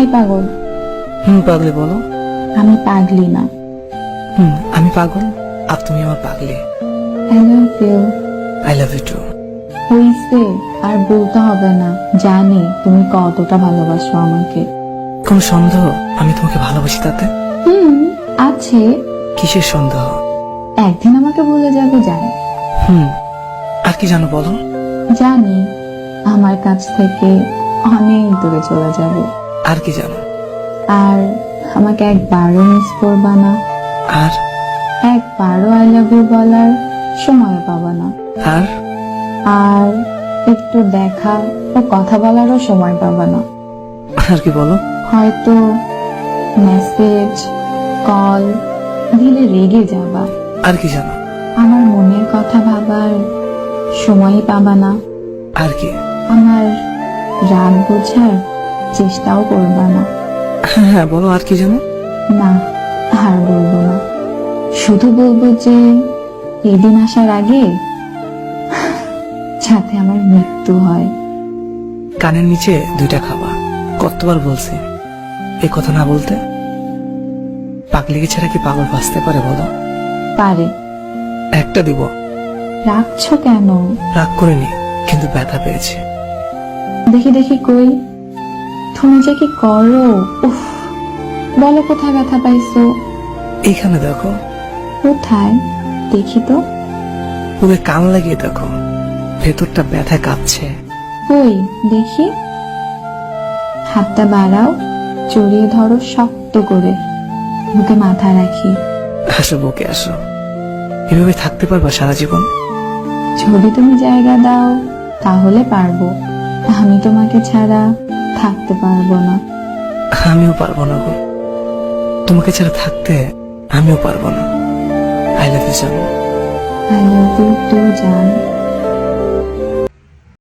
এই পাগল? হুম পাগলি বলো। আমি পাগলি না। হুম আমি পাগল আর তুমি আমার পাগলি। I love you I love you too হইছে আর বলতে হবে না। জানি তুমি কতটা ভালোবাসো আমাকে। কোন সন্দেহ? আমি তোমাকে ভালোবাসি তাতে? হুম আছে। কিসের সন্দেহ? একদিন আমাকে ভুলে যাবে জানি। হুম আর কি জানো বলো? জানি আমার কাছ থেকে অনেক দূরে চলে যাবে। আর কি জানো? আর আমাকে একবারও মিস করবা না। আর? একবারও আই লাভ ইউ বলার সময় পাবা না। আর? আর একটু দেখা ও কথা বলারও সময় পাবা না। আর কি বলো? হয়তো মেসেজ কল দিলে রেগে যাবা। আর কি জানো? আমার মনের কথা ভাবার সময়ই পাবা না। আর কি? আমার রাগ বোঝার চেষ্টাও করবা না। হ্যাঁ হ্যাঁ বলো আর কি জানো? না আর বলব না। শুধু বলব যে এদিন আসার আগে যাতে আমার মৃত্যু হয়। কানের নিচে দুইটা খাবা কতবার বলছি। এই কথা না বলতে পাগলিকে ছাড়া কি পাগল বাঁচতে পারে বলো? পারে। একটা দিব। রাখছো কেন? রাগ করিনি কিন্তু ব্যথা পেয়েছে। দেখি দেখি কই? তুমি যে কি করো? উফ বলো কোথায় ব্যথা পাইছো? এইখানে দেখো। কোথায়? দেখি তো। পুরো কান লাগিয়ে দেখো। ভেতরটা ব্যথায় কাঁপছে। কই? দেখি। হাতটা বাড়াও জড়িয়ে ধরো শক্ত করে। বুকে মাথা রাখি। আসো বুকে আসো। এভাবে থাকতে পারবা সারা জীবন? যদি তুমি জায়গা দাও তাহলে পারব। আমি তোমাকে ছাড়া থাকতে পারব না। আমিও পারব না গো। তোমাকে ছাড়া থাকতে আমিও পারব না। আই লাভ ইউ জানো আই লাভ ইউ টু জান